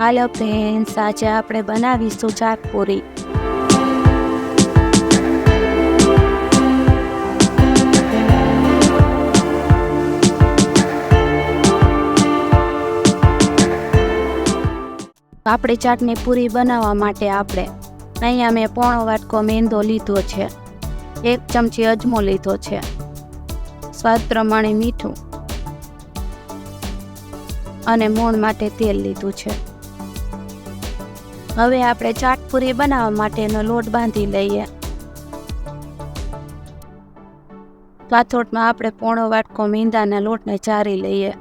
હાલો friends આજે આપણે બનાવીશું ચાકપુરી આપણી ચાટની પૂરી બનાવવા માટે આપણે અહીંયા મેં પોણો વાટકો મેંદો લીધો છે, એક ચમચી અજમો લીધો છે, સ્વાદ પ્રમાણે મીઠું અને મોણ માટે તેલ લીધું છે. હવે આપણે ચાટપુરી બનાવવા માટેનો લોટ બાંધી લઈએ. પાથોટમાં આપણે પોણો વાટકો મીંદાના લોટને ચારી લઈએ.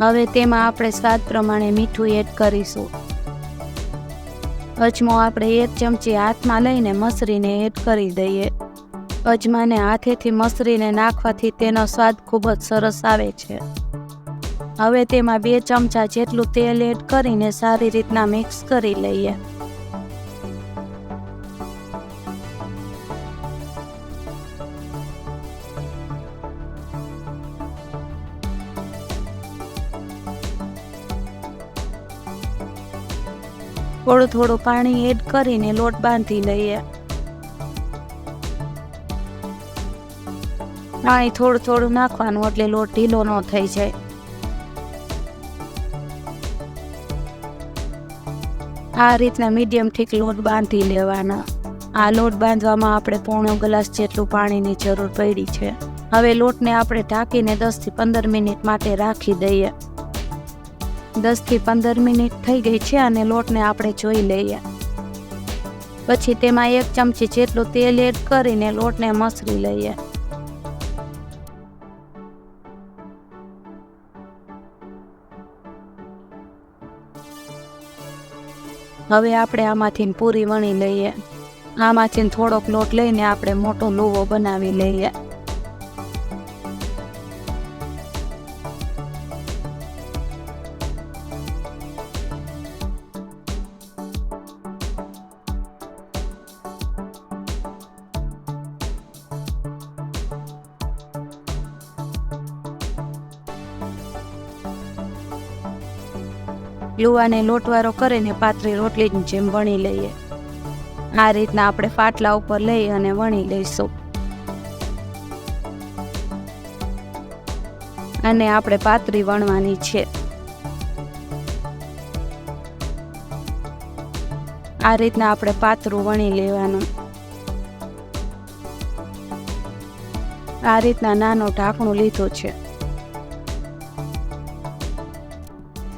હવે તેમાં આપણે સ્વાદ પ્રમાણે મીઠું એડ કરીશું. અજમો આપણે એક ચમચી હાથમાં લઈને મસરીને એડ કરી દઈએ. અજમાને હાથેથી મસરીને નાખવાથી તેનો સ્વાદ ખૂબ જ સરસ આવે છે. હવે તેમાં બે ચમચા જેટલું તેલ એડ કરીને સારી રીતના મિક્સ કરી લઈએ. થોડું થોડું પાણી એડ કરીને લોટ બાંધી લઈએ. પાણી થોડું થોડું નાખવાનું એટલે લોટ ઢીલો ન થઈ જાય. આ રીતના મીડિયમ ઠીક લોટ બાંધી લેવાના. આ લોટ બાંધવામાં આપણે પોણો ગ્લાસ જેટલું પાણીની જરૂર પડી છે. હવે લોટને આપણે ઢાંકીને દસથી પંદર મિનિટ માટે રાખી દઈએ. દસથી પંદર મિનિટ થઈ ગઈ છે અને લોટને આપણે જોઈ લઈએ. પછી તેમાં એક ચમચી જેટલું તેલ એડ કરીને લોટને મસરી લઈએ. હવે આપણે આમાંથી પૂરી વણી લઈએ. આમાંથી થોડોક લોટ લઈને આપણે મોટો લુવો બનાવી લઈએ. લુવાને લોટવારો કરીને પાતળી રોટલીની જેમ વણી લઈએ. આ રીતના આપણે પાટલા ઉપર લઈ અને વણી લઈશું. અને આપણે પાતળી વણવાની છે. આ રીતના આપણે પાતળું વણી લેવાનું. આ રીતના નાનો ઢાંકણું લીધો છે.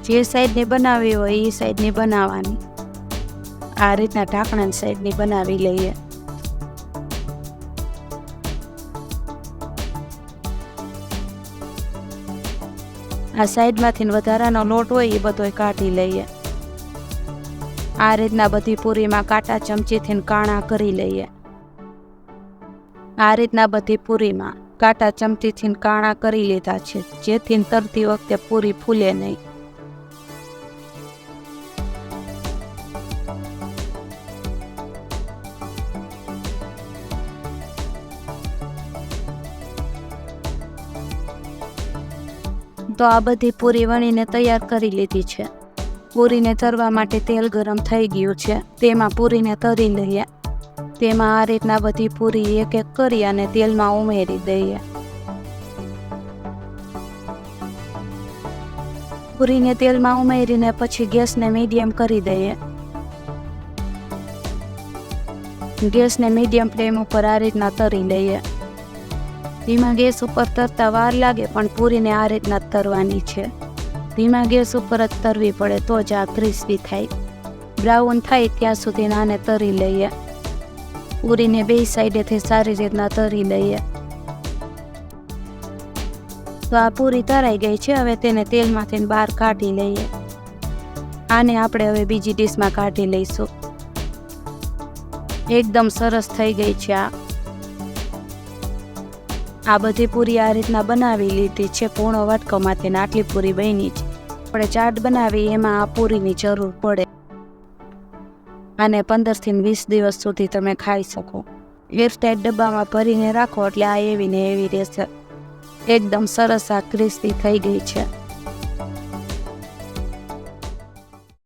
જે સાઈડની બનાવવી હોય એ સાઈડની બનાવવાની. આ રીતના ઢાંકણાની સાઈડની બનાવી લઈએ. આ સાઈડમાંથી વધારાનો લોટ હોય એ બધો કાઢી લઈએ. આ રીતના બધી પૂરીમાં કાંટા ચમચીથી કાણા કરી લઈએ. આ રીતના બધી પૂરીમાં કાંટા ચમચીથી કાણા કરી લીધા છે. જેથી તરતી વખતે પૂરી ફૂલે નહીં. તો આ બધી પૂરી વણીને તૈયાર કરી લીધી છે. પૂરીને તરવા માટે તેલ ગરમ થઈ ગયું છે. તેમાં પૂરીને તરી લઈએ. તેમાં આ રીતના બધી પૂરી એક એક કરી અને તેલમાં ઉમેરી દઈએ. પૂરીને તેલમાં ઉમેરીને પછી ગેસને મીડિયમ કરી દઈએ. ગેસને મીડિયમ ફ્લેમ ઉપર આ રીતના તરી લઈએ. ધીમા ગેસ ઉપર તરતા વાર લાગે પણ પૂરીને આ રીતના તરવાની છે. ધીમા ગેસ ઉપર જ તરવી પડે તો જ આ ક્રિસ્પી થાય. બ્રાઉન થાય ત્યાં સુધી આને તરી લઈએ. પૂરીને બે સાઈડેથી સારી રીતના તરી લઈએ. તો આ પૂરી તરાઈ ગઈ છે, હવે તેને તેલમાંથી બહાર કાઢી લઈએ. આને આપણે હવે બીજી ડીશમાં કાઢી લઈશું. એકદમ સરસ થઈ ગઈ છે આ. આ બધી પૂરી આ રીતના બનાવી લીધી છે. પૂર્ણ વાટકામાંથી તેને આટલી પૂરી બની છે આપણે ચાટ બનાવી એમાં આ પૂરીની જરૂર પડે. અને પંદરથી વીસ દિવસ સુધી તમે ખાઈ શકો. એરટાઈટ ડબ્બામાં ભરીને રાખો એટલે આ એવી ને એવી રહેશે એકદમ સરસ આ ક્રિસ્પી થઈ ગઈ છે.